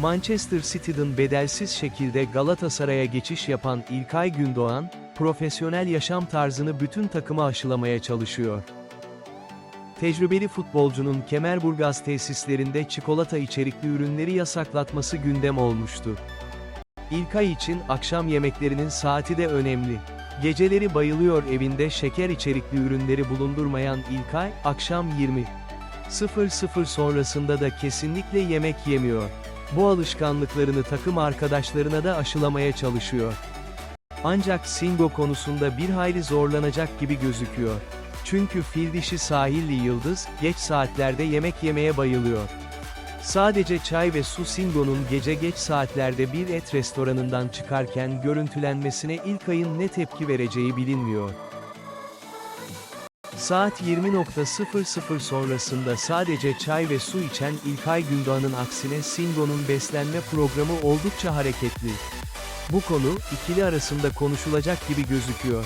Manchester City'den bedelsiz şekilde Galatasaray'a geçiş yapan İlkay Gündoğan, profesyonel yaşam tarzını bütün takıma aşılamaya çalışıyor. Tecrübeli futbolcunun Kemerburgaz tesislerinde çikolata içerikli ürünleri yasaklatması gündem olmuştu. İlkay için akşam yemeklerinin saati de önemli. Geceleri bayılıyor evinde şeker içerikli ürünleri bulundurmayan İlkay, akşam 20. 00 sonrasında da kesinlikle yemek yemiyor. Bu alışkanlıklarını takım arkadaşlarına da aşılamaya çalışıyor. Ancak Singo konusunda bir hayli zorlanacak gibi gözüküyor. Çünkü fil dişi sahilli yıldız, geç saatlerde yemek yemeye bayılıyor. Sadece çay ve su Singo'nun gece geç saatlerde bir et restoranından çıkarken görüntülenmesine ilk ayın ne tepki vereceği bilinmiyor. Saat 20.00 sonrasında sadece çay ve su içen İlkay Gündoğan'ın aksine Singo'nun beslenme programı oldukça hareketli. Bu konu, ikili arasında konuşulacak gibi gözüküyor.